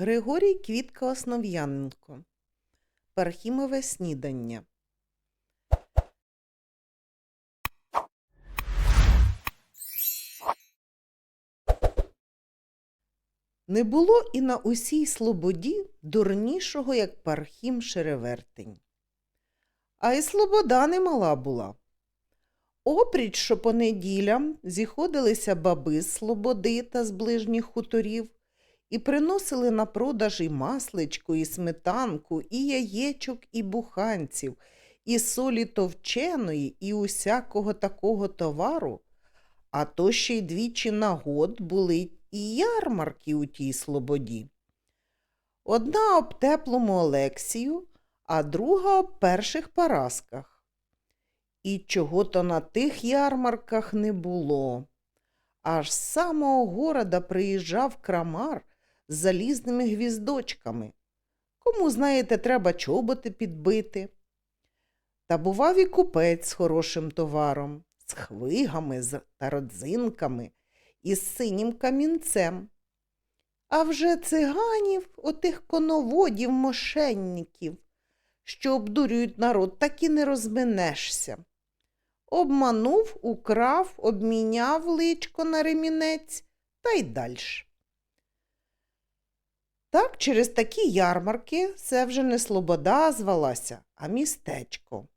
Григорій Квітка Основ'яненко. Пархімове снідання. Не було і на усій слободі дурнішого, як Пархім Шеревертень. А й слобода немала була. Опріч, що по неділям зіходилися баби з слободи та з ближніх хуторів і приносили на продаж і масличку, і сметанку, і яєчок, і буханців, і солі товченої, і усякого такого товару, а то ще й двічі на год були і ярмарки у тій слободі. Одна об теплому Олексію, а друга об перших Парасках. І чого то на тих ярмарках не було. Аж з самого города приїжджав крамар з залізними гвіздочками. Кому, знаєте, треба чоботи підбити. Та бував і купець з хорошим товаром, з хвигами та родзинками і з синім камінцем. А вже циганів, отих коноводів, мошенників, що обдурюють народ, так і не розминешся. Обманув, украв, обміняв личко на ремінець та й дальше. Так, через такі ярмарки це вже не слобода звалася, а містечко.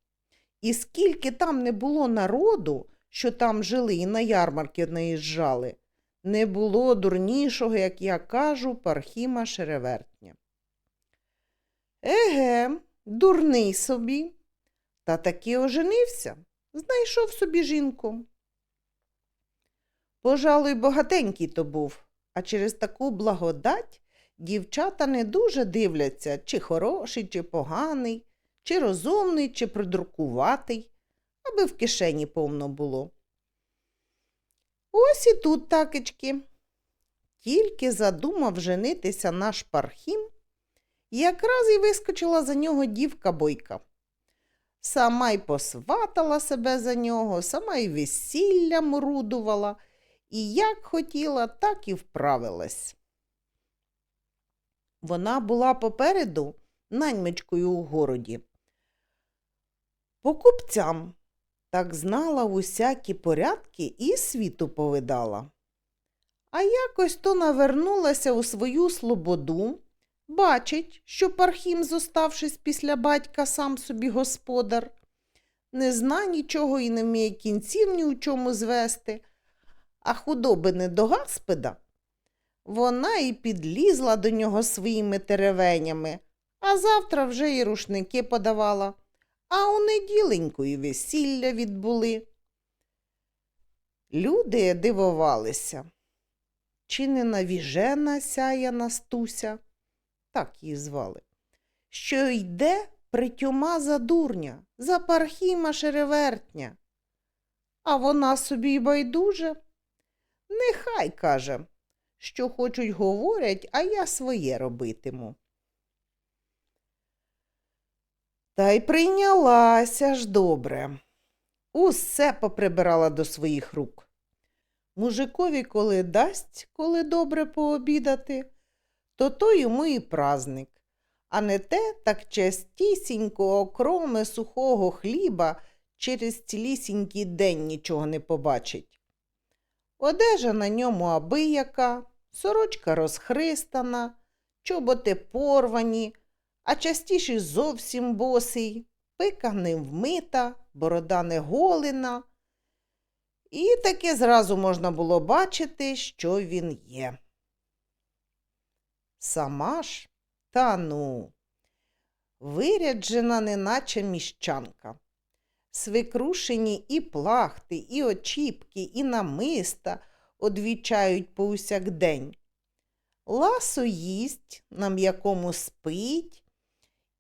І скільки там не було народу, що там жили і на ярмарки наїжджали, не було дурнішого, як я кажу, Пархіма Шеревертня. Еге, дурний собі, та таки оженився, знайшов собі жінку. Пожалуй, багатенький то був, а через таку благодать дівчата не дуже дивляться, чи хороший, чи поганий, чи розумний, чи придрукуватий, аби в кишені повно було. Ось і тут такечки. Тільки задумав женитися наш пархім, якраз і вискочила за нього дівка бойка. Сама й посватала себе за нього, сама й весілля мрудувала, і як хотіла, так і вправилась. Вона була попереду наймичкою у городі. Покупцям так знала усякі порядки і світу повидала. А якось то навернулася у свою слободу, бачить, що Пархім, зоставшись після батька, сам собі господар, не зна нічого і не вміє кінців ні у чому звести, а худоби не до гаспеда. Вона і підлізла до нього своїми теревенями, а завтра вже й рушники подавала, а у неділеньку і весілля відбули. Люди дивувалися. Чи не навіжена сяя Настуся, так її звали, що йде притюма за дурня, за пархіма шеревертня. А вона собі байдуже. Нехай каже, що хочуть говорять, а я своє робитиму. Та й прийнялася ж добре. Усе поприбирала до своїх рук. Мужикові коли дасть, коли добре пообідати, то то йому і праздник, а не те так частісінько окроми сухого хліба через цілісінький день нічого не побачить. Одежа на ньому абияка, сорочка розхристана, чоботи порвані, а частіше зовсім босий, пика не вмита, борода не голена. І таки зразу можна було бачити, що він є. Сама ж, та ну, виряджена, неначе міщанка. Свикрушені і плахти, і очіпки, і намиста одвічають повсякдень. Ласо їсть, на м'якому спить,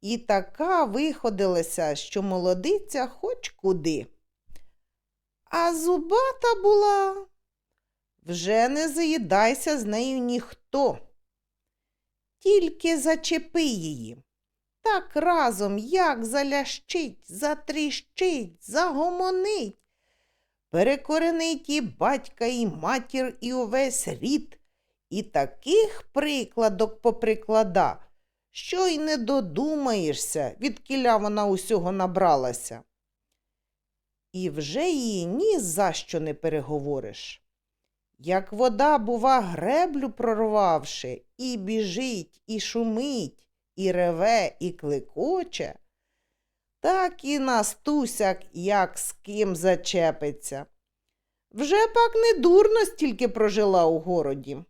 і така виходилася, що молодиця хоч куди. А зубата була. Вже не заїдайся з нею ніхто. Тільки зачепи її. Так разом як залящить, затріщить, загомонить. Перекоренить і батька, і матір, і увесь рід, І таких прикладок поприклада, що й не додумаєшся, від кіля вона усього набралася. І вже її ні за що не переговориш. Як вода, бува, греблю прорвавши, і біжить, і шумить, і реве, і кликоче, так і Настуся, як з ким зачепиться. Вже пак не дурно стільки прожила у городі.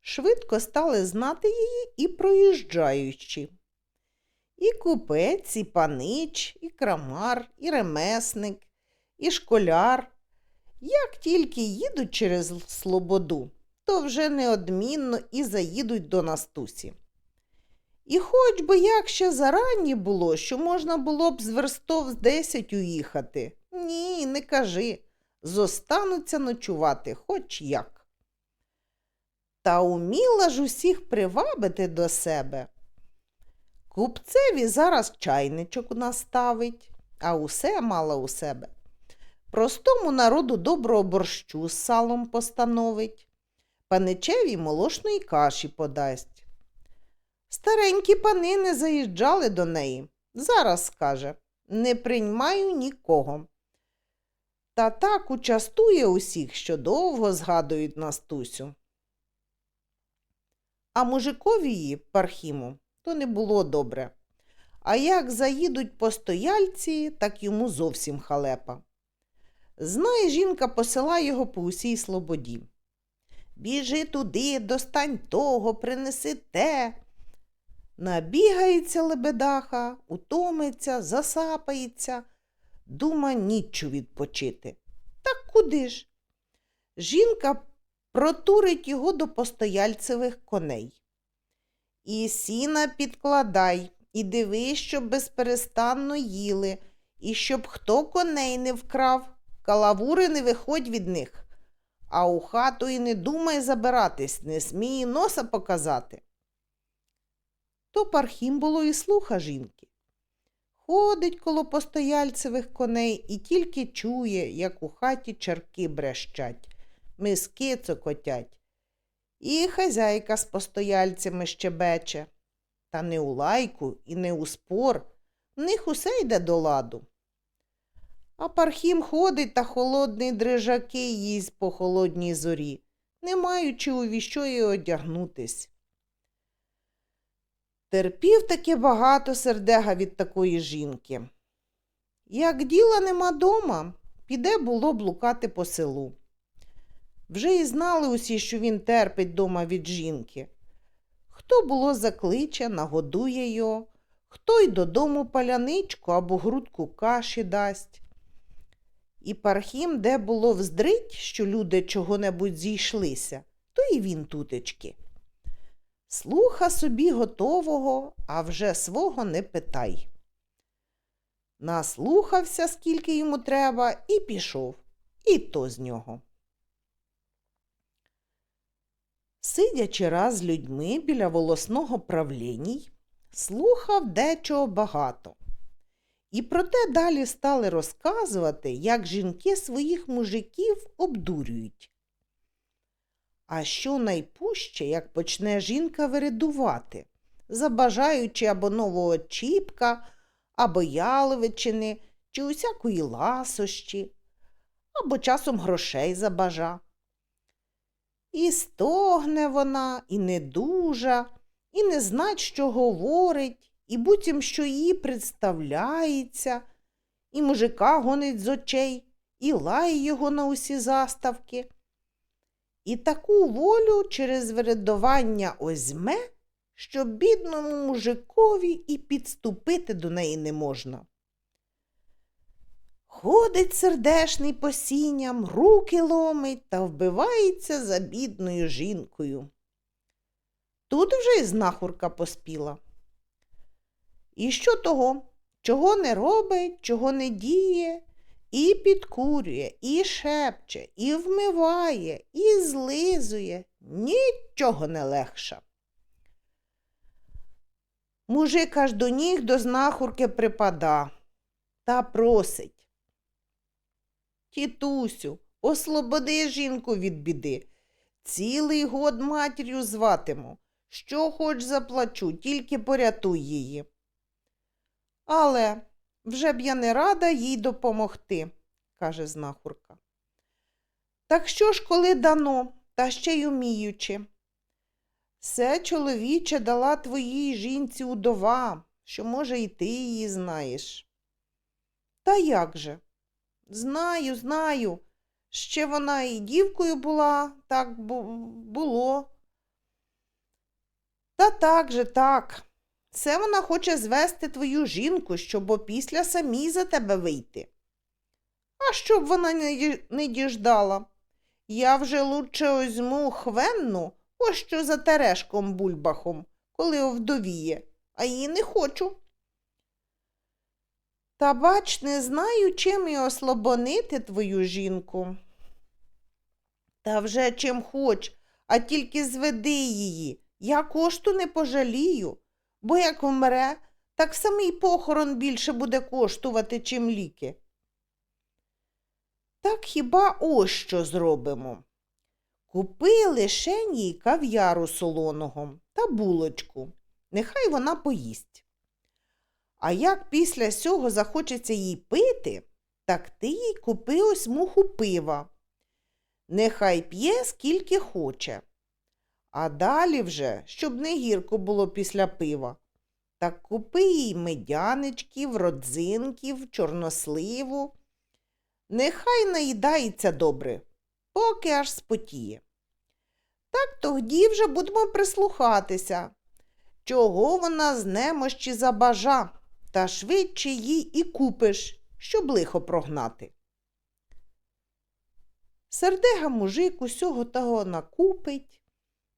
Швидко стали знати її і проїжджаючі. І купець, і панич, і крамар, і ремесник, і школяр. Як тільки їдуть через Слободу, то вже неодмінно і заїдуть до Настусі. І хоч би як ще зарані було, що можна було б з верстов з десять уїхати. Ні, не кажи. Зостануться ночувати хоч як. Та уміла ж усіх привабити до себе. Купцеві зараз чайничок наставить, а усе мала у себе. Простому народу доброго борщу з салом постановить, паничеві молошної каші подасть. Старенькі пани не заїжджали до неї. Зараз скаже не приймаю нікого. Та так участує усіх, що довго згадують Настусю. А мужикові її, Пархіму, то не було добре. А як заїдуть постояльці, так йому зовсім халепа. Знає, жінка посила його по усій слободі. Біжи туди, достань того, принеси те. Набігається лебедаха, утомиться, засапається, дума ніччю відпочити. Так куди ж? Жінка протурить його до постояльцевих коней. І сіна підкладай, і дивись, щоб безперестанно їли, і щоб хто коней не вкрав, калавури не виходь від них, а у хату і не думай забиратись, не смій носа показати. То Пархім було і слуха жінки. Ходить коло постояльцевих коней і тільки чує, як у хаті чарки брещать, миски цокотять. І хазяйка з постояльцями щебече. Та не у лайку і не у спор, в них усе йде до ладу. А Пархім ходить та холодний дрижаки їсть по холодній зорі, не маючи у віщо й одягнутись. Терпів таки багато сердега від такої жінки. Як діла нема дома, піде було блукати по селу. Вже і знали усі, що він терпить дома від жінки. Хто було закличе, нагодує його, хто й додому паляничку або грудку каші дасть. І Пархім, де було вздрить, що люди чого-небудь зійшлися, то і він тутечки. Слуха собі готового, а вже свого не питай. Наслухався, скільки йому треба, і пішов, і то з нього. Сидячи раз з людьми біля волосного правліній, слухав дечого багато. І проте далі стали розказувати, як жінки своїх мужиків обдурюють. А що найпуще, як почне жінка вередувати, забажаючи або нового чіпка, або яловичини, чи усякої ласощі, або часом грошей забажа. І стогне вона, і не дужа, і не знать, що говорить, і буцім, що її представляється, і мужика гонить з очей, і лає його на усі заставки. І таку волю через вирадування озьме, що бідному мужикові і підступити до неї не можна. Ходить сердешний по сіням, руки ломить та вбивається за бідною жінкою. Тут вже й знахурка поспіла. І що того, чого не робить, чого не діє, і підкурює, і шепче, і вмиває, і злизує, нічого не легша. Мужик аж до ніг до знахурки припада та просить. Тітусю, Ослободи жінку від біди. Цілий год матір'ю зватиму. Що хоч заплачу, тільки порятуй її. Але вже б я не рада їй допомогти, каже знахурка. Так що ж, коли дано, та ще й уміючи? Все чоловіче дала твоїй жінці удова, що, може, і ти її знаєш. Та як же? Знаю, знаю. Ще вона і дівкою була, так було. Та так же, так. Це вона хоче звести твою жінку, щоб опісля самій за тебе вийти. А щоб вона не, діждала. Я вже лучше озьму хвенну, ось що за терешком бульбахом, коли овдовіє, а її не хочу. Та бач, не знаю, чим і ослабонити твою жінку. Та вже чим хоч, а тільки зведи її. Я кошту не пожалію, бо як вмре, так самий похорон більше буде коштувати, чим ліки. Так хіба ось що зробимо? Купи лишень їй кав'яру солоного та булочку. Нехай вона поїсть. А як після сього захочеться їй пити, так ти їй купи ось муху пива. Нехай п'є скільки хоче. А далі вже, щоб не гірко було після пива, так купи їй медяничків, родзинків, чорносливу. Нехай наїдається добре, поки аж спотіє. Так тоді вже будемо прислухатися, чого вона з немощі забажа, та швидше їй і купиш, щоб лихо прогнати. Сердега мужик усього того накупить,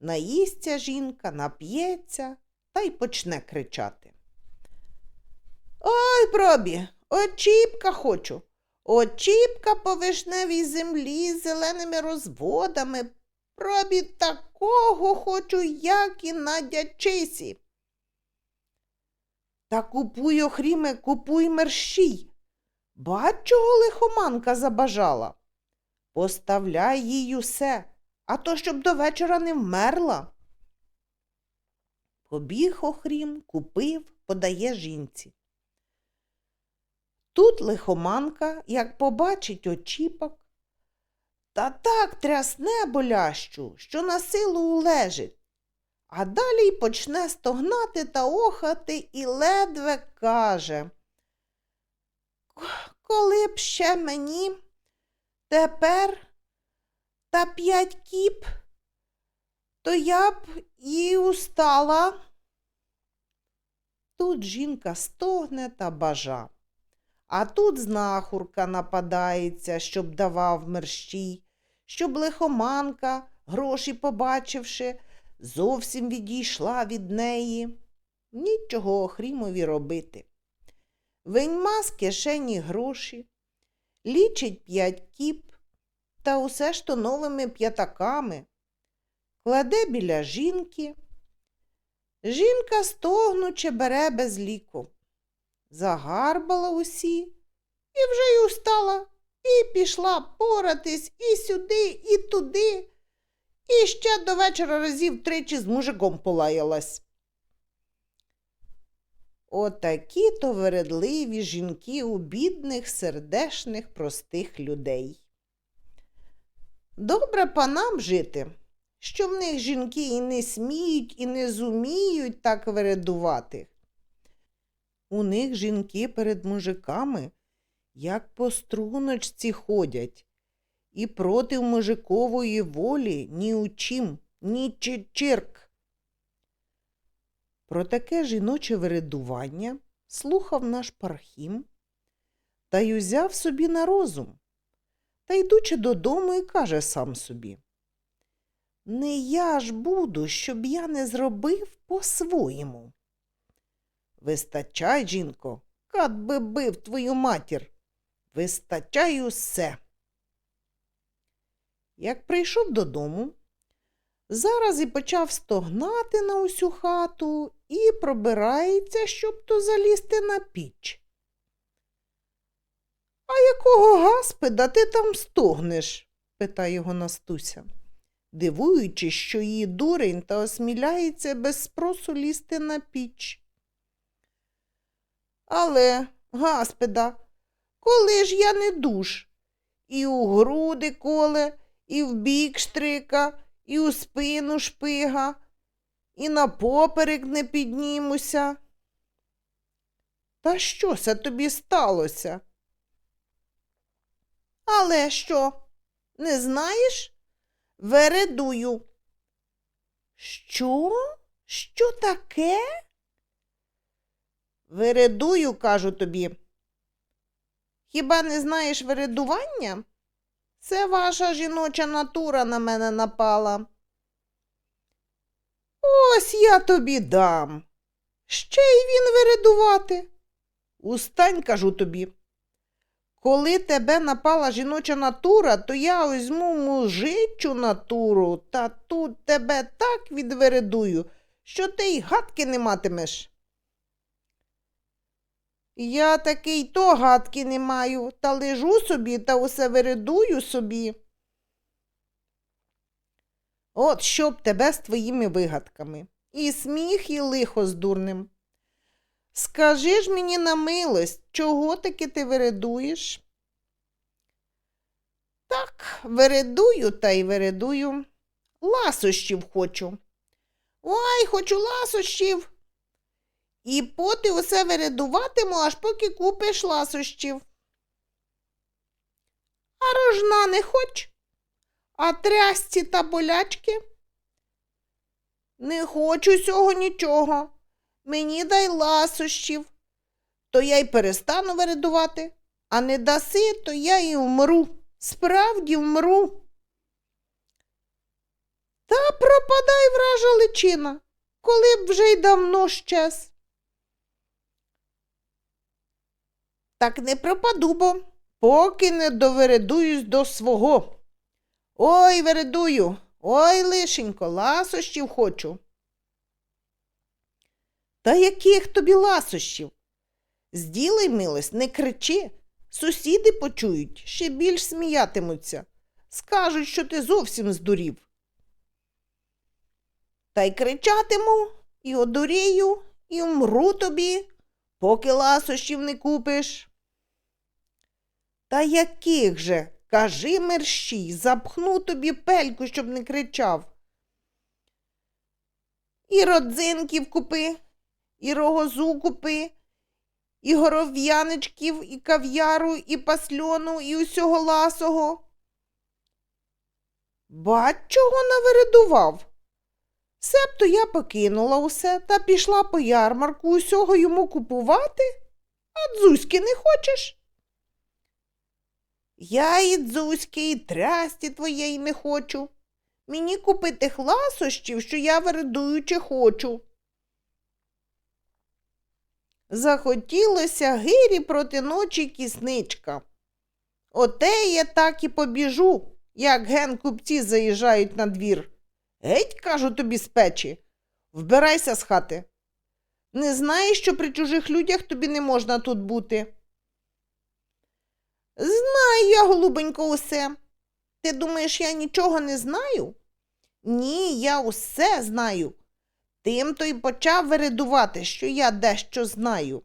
наїсться жінка, нап'ється та й почне кричати. Ой, пробі, очіпка хочу. Очіпка по вишневій землі з зеленими розводами. Пробі такого хочу, як і на дячисі. Та купуй, охріме, купуй мерщій. Бач, чого лихоманка забажала. Поставляй їй усе, а то щоб до вечора не вмерла. Побіг охрім, купив, подає жінці. Тут лихоманка, як побачить очіпок, та так трясне болящу, що на силу улежить, а далі й почне стогнати та охати і ледве каже. Коли б ще мені тепер та п'ять кіп, то я б і устала. Тут жінка стогне та бажа. А тут знахурка нападається, щоб давав мерщій, щоб лихоманка, гроші побачивши, зовсім відійшла від неї. Нічого Охрімові робити. Виньма з кишені гроші, лічить п'ять кіп, та усе ж то новими п'ятаками, кладе біля жінки. Жінка стогнуче бере без ліку загарбала усі і вже й устала, і пішла поратись і сюди, і туди, і ще до вечора разів тричі з мужиком полаялась. Отакі то вередливі жінки у бідних, сердешних, простих людей. Добре панам жити, що в них жінки і не сміють, і не зуміють так вередувати. У них жінки перед мужиками, як по струночці ходять, і проти мужикової волі ні у чим, ні чирк. Про таке жіноче вередування слухав наш пархім та й узяв собі на розум. Та йдучи додому, і каже сам собі. Не я ж буду, щоб я не зробив по-своєму. Вистачай, жінко, кат би бив твою матір. Вистачай усе. Як прийшов додому, зараз і почав стогнати на усю хату і пробирається, щоб то залізти на піч. А якого гаспида ти там стогнеш? питає його Настуся, дивуючись, що її дурень та осміляється без спросу лізти на піч. Але, гаспеда, коли ж я не душ? І у груди коле, і в бік штрика, і у спину шпига, і на поперек не піднімуся. Та що це тобі сталося? Але що, не знаєш? Вередую. Що? Що таке? Вередую, кажу тобі. Хіба не знаєш вередування? Це ваша жіноча натура на мене напала. Ось я тобі дам. Ще й він вередувати. Устань, кажу тобі. Коли тебе напала жіноча натура, то я візьму мужичу натуру, та тут тебе так відвередую, що ти й гадки не матимеш. Я такий то гадки не маю, та лежу собі та усе вередую собі. От щоб тебе з твоїми вигадками. І сміх, і лихо з дурним. Скажи ж мені на милость, чого таки ти вередуєш? Так, вередую та й вередую. Ласощів хочу. Ой, хочу ласощів. І поти усе вередуватиму, аж поки купиш ласощів. А рожна не хоч? А трясці та болячки? Не хочу сього нічого. Мені дай ласощів. То я й перестану вередувати, а не даси, то я і вмру. Справді вмру. Та пропадай вража личина, коли б вже й давно щез. Так не пропаду, бо поки не довередуюсь до свого. Ой, вередую, ой, лишенько, ласощів хочу. Та яких тобі ласощів? Зділай милость, не кричи. Сусіди почують, ще більш сміятимуться. Скажуть, що ти зовсім здурів. Та й кричатиму, і одурію, і вмру тобі, поки ласощів не купиш. Та яких же? Кажи мерщій, запхну тобі пельку, щоб не кричав. І родзинків купи, і рогозу купи, і горов'яничків, і кав'яру, і пасльону, і усього ласого. Бач, чого навередував. Себто я покинула усе та пішла по ярмарку усього йому купувати, а дзузьки не хочеш? Я і дзузьки, і трясті твоєї не хочу. Мені купити хласощів, що я вередуючи хочу. Захотілося гирі проти ночі кісничка. Оте я так і побіжу, як ген купці заїжджають на двір. Геть, кажу тобі з печі, вбирайся з хати. Не знаєш, що при чужих людях тобі не можна тут бути. Знаю я, голубенько, усе. Ти думаєш, я нічого не знаю? Ні, я усе знаю. Тим то й почав вередувати, що я дещо знаю.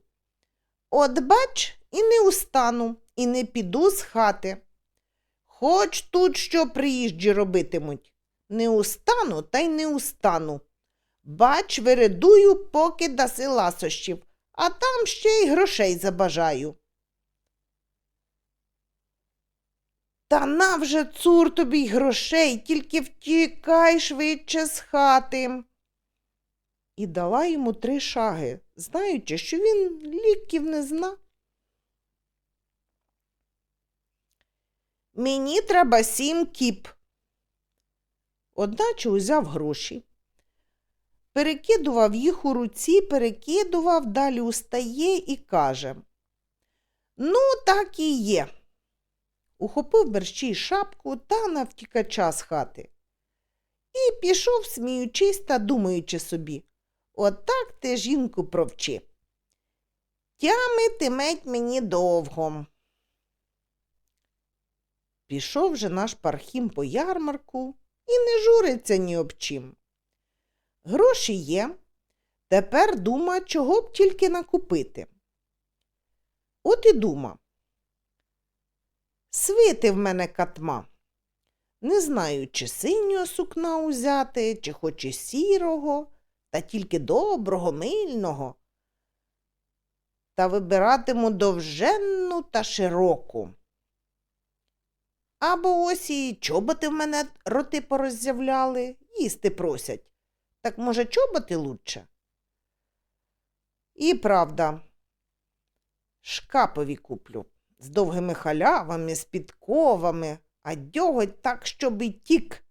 От бач, і не устану, і не піду з хати. Хоч тут що приїжджі робитимуть. Не устану, та й не устану. Бач, вередую, поки даси ласощів, а там ще й грошей забажаю. Та на вже цур тобі й грошей, тільки втікай швидше з хати. І дала йому три шаги, знаючи, що він ліків не зна. Мені треба сім кіп. Одначе узяв гроші. Перекидував їх у руці, перекидував, далі устає і каже Ну, так і є. Ухопив мерщій шапку та навтікача з хати. І пішов, сміючись та думаючи собі Отак ти жінку провчи. Тямитиметь мені довго. Пішов же наш пархім по ярмарку і не журиться ні об чим. Гроші є, тепер дума, чого б тільки накупити. От і дума. Свити в мене катма. Не знаю, чи синього сукна узяти, чи хоч і сірого, та тільки доброго, мильного. Та вибиратиму довженну та широку. Або ось і чоботи в мене роти пороззявляли, їсти просять. Так, може, чоботи лучше? І правда, шкапові куплю з довгими халявами, з підковами, а дьоготь так, щоб і тік.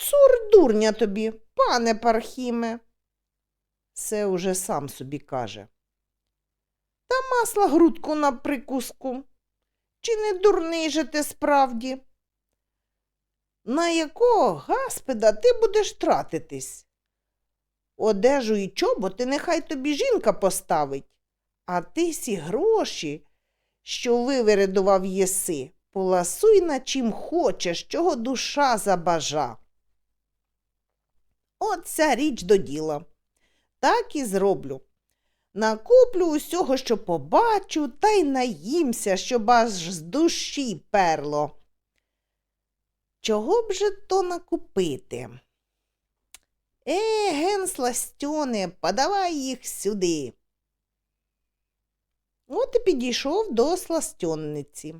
Цур дурня тобі, пане Пархіме. Це уже сам собі каже. Та масла грудку на прикуску. Чи не дурний же ти справді? На якого гаспеда ти будеш тратитись? Одежу і чоботи нехай тобі жінка поставить, а ти сі гроші, що вивередував єси, поласуй на чим хочеш, чого душа забажа. Оця річ до діла. Так і зроблю. Накуплю усього, що побачу, та й наїмся, щоб аж з душі перло. Чого б же то накупити? Е, ген сластьоне, подавай їх сюди. От і підійшов до сластьонниці.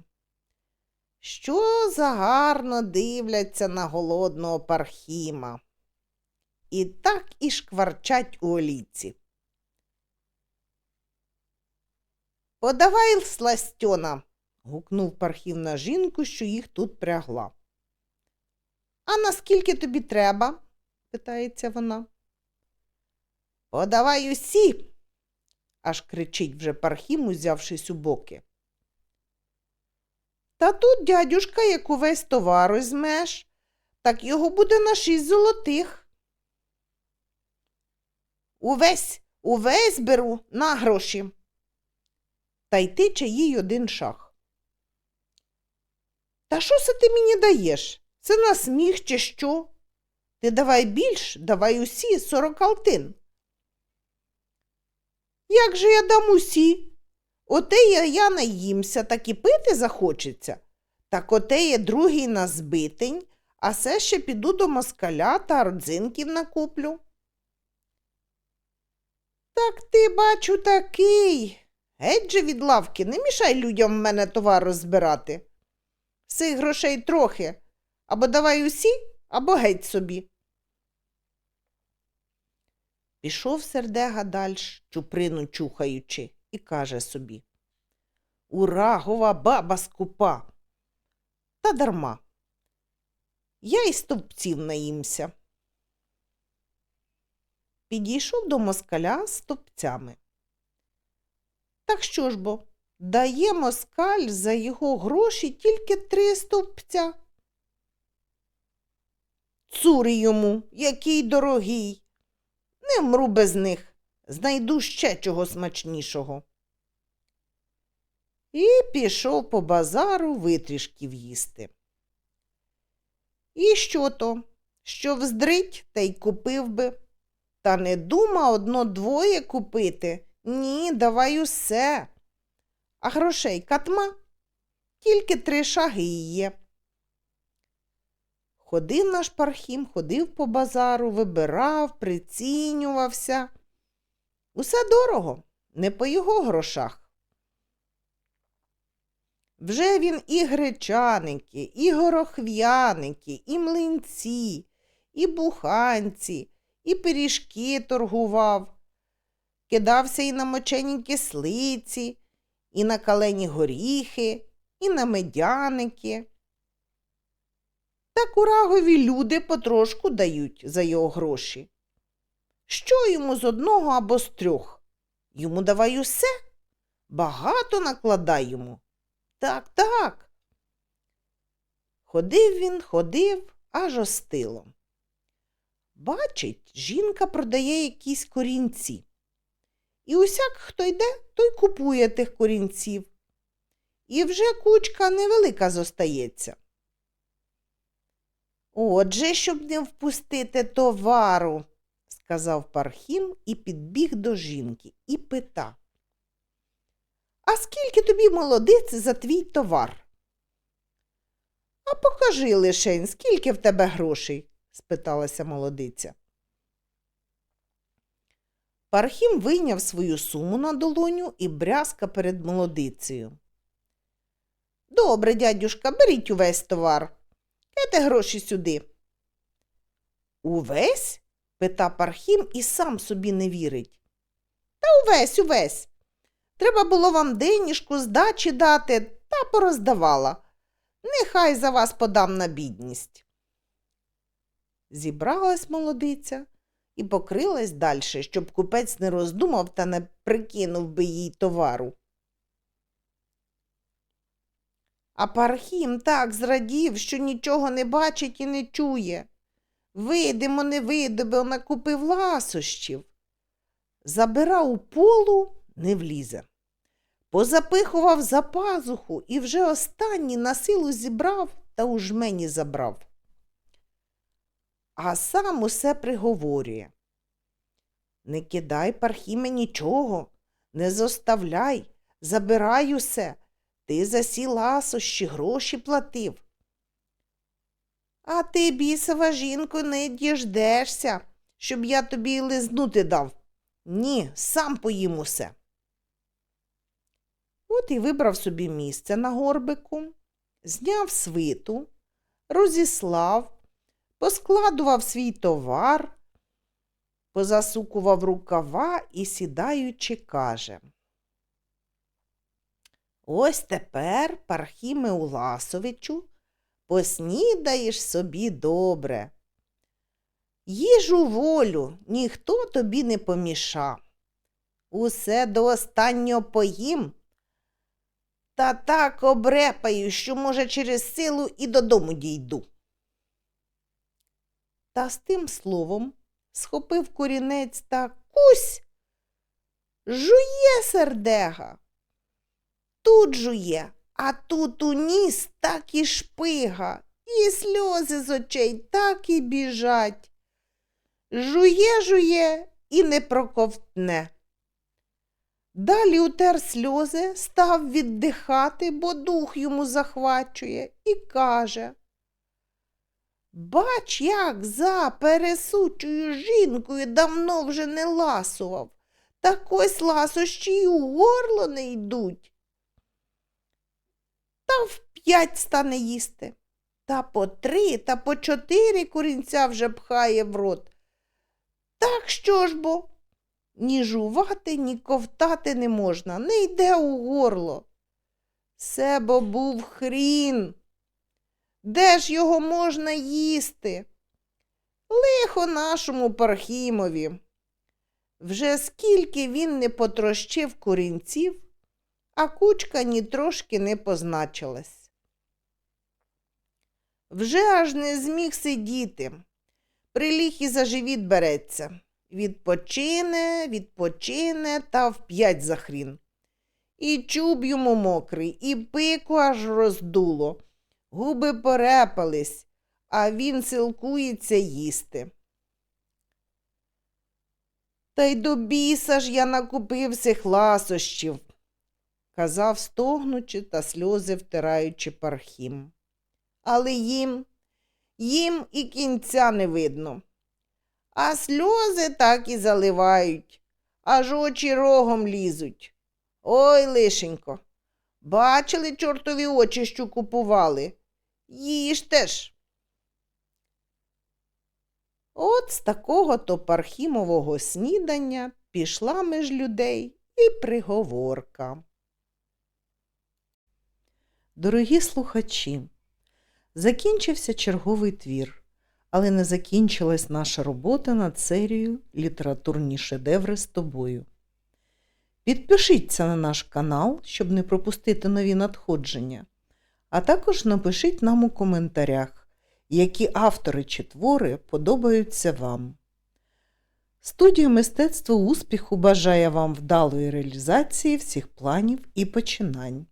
Що за гарно дивляться на голодного пархіма. І так і шкварчать у оліці. Подавай сластьона, гукнув пархів на жінку, що їх тут прягла. А наскільки тобі треба? питається вона. Подавай усі, аж кричить вже пархім, узявшись у боки. Та тут, дядюшка, як увесь товар візьмеш, так його буде на шість золотих. Увесь, увесь беру на гроші. Та й тиче їй один шах. Та що це ти мені даєш? Це на сміх чи що? Ти давай більш, давай усі сорок алтин. Як же я дам усі? Оте я, наїмся, так і пити захочеться. Так оте є другий на збитень, а се ще піду до москаля та родзинків накуплю. Так ти, бачу, такий. Геть же від лавки, не мішай людям мене товар розбирати. Всіх грошей трохи. Або давай усі, або геть собі. Пішов сердега дальш, чуприну чухаючи, і каже собі Урагова баба скупа. Та дарма. Я й стовпців наїмся. Підійшов до москаля з стовпцями. Так що ж бо, дає москаль за його гроші тільки три стовпця. Цури йому, який дорогий. Не вмру без них, знайду ще чого смачнішого. І пішов по базару витрішків їсти. І що то, що вздрить, та й купив би. Та не дума одно двоє купити. Ні, давай усе. А грошей катма тільки три шаги є. Ходив наш пархім, ходив по базару, вибирав, прицінювався. Усе дорого, не по його грошах. Вже він і гречаники, і горохв'яники, і млинці, і буханці, і пиріжки торгував, кидався і на мочені кислиці, і на калені горіхи, і на медяники. Та курагові люди потрошку дають за його гроші. Що йому з одного або з трьох? Йому давай усе, багато накладай йому. Так, так. Ходив він, ходив, аж остило. Бачить, жінка продає якісь корінці. І усяк, хто йде, той купує тих корінців. і вже кучка невелика зостається. Отже, щоб не впустити товару, сказав Пархім і підбіг до жінки і пита. А скільки тобі молодиць за твій товар? А покажи лишень, скільки в тебе грошей? Спиталася молодиця. Пархім вийняв свою суму на долоню і брязка перед молодицею. Добре, дядюшка, беріть увесь товар. Кайте гроші сюди. Увесь? пита Пархім і сам собі не вірить. Та увесь, увесь. Треба було вам денішку здачі дати та пороздавала. Нехай за вас подам на бідність. Зібралась молодиця і покрилась далі, щоб купець не роздумав та не прикинув би їй товару. А Пархім так зрадів, що нічого не бачить і не чує. Видимо, невидимо накупив ласощів. Забирав у полу, не влізе. Позапихував за пазуху і вже останній на силу зібрав та у жмені забрав. А сам усе приговорює. Не кидай, Пархіме, нічого, не зоставляй, забирай усе. Ти за сі ласощі гроші платив. А ти, бісова жінко, не діждешся, щоб я тобі лизнути дав. Ні, сам поїм усе. От і вибрав собі місце на горбику, зняв свиту, розіслав, поскладував свій товар, позасукував рукава і, сідаючи, каже. Ось тепер, Пархіме Уласовичу, поснідаєш собі добре. Їжу волю ніхто тобі не поміша. Усе до останнього поїм. Та так обрепаю, що, може, через силу і додому дійду. Та з тим словом схопив корінець та кусь. Жує сердега. Тут жує, а тут у ніс так і шпига, і сльози з очей так і біжать. Жує, жує і не проковтне. Далі утер сльози, став віддихати, бо дух йому захвачує, і каже Бач, як за пересучою жінкою давно вже не ласував, так ось ласощі й у горло не йдуть. Та в п'ять стане їсти, та по три, та по чотири курінця вже пхає в рот. Так що ж бо? Ні жувати, ні ковтати не можна, не йде у горло. Себо був хрін. Де ж його можна їсти? Лихо нашому Пархімові. Вже скільки він не потрощив корінців, а кучка ні трошки не позначилась. Вже аж не зміг сидіти. Приліг і за живіт береться. Відпочине, відпочине та вп'ять за хрін. І чуб йому мокрий, і пику аж роздуло, губи порепались, а він силкується їсти. Та й до біса ж я накупив цих ласощів, казав, стогнучи та сльози втираючи пархім. Але їм, їм і кінця не видно а сльози так і заливають, аж очі рогом лізуть. Ой, лишенько, бачили чортові очі, що купували. Їжте ж. От з такого то пархімового снідання пішла між людей і приговорка. Дорогі слухачі, закінчився черговий твір але не закінчилась наша робота над серією Літературні шедеври з тобою. Підпишіться на наш канал, щоб не пропустити нові надходження, а також напишіть нам у коментарях, які автори чи твори подобаються вам. Студія мистецтва успіху бажає вам вдалої реалізації всіх планів і починань.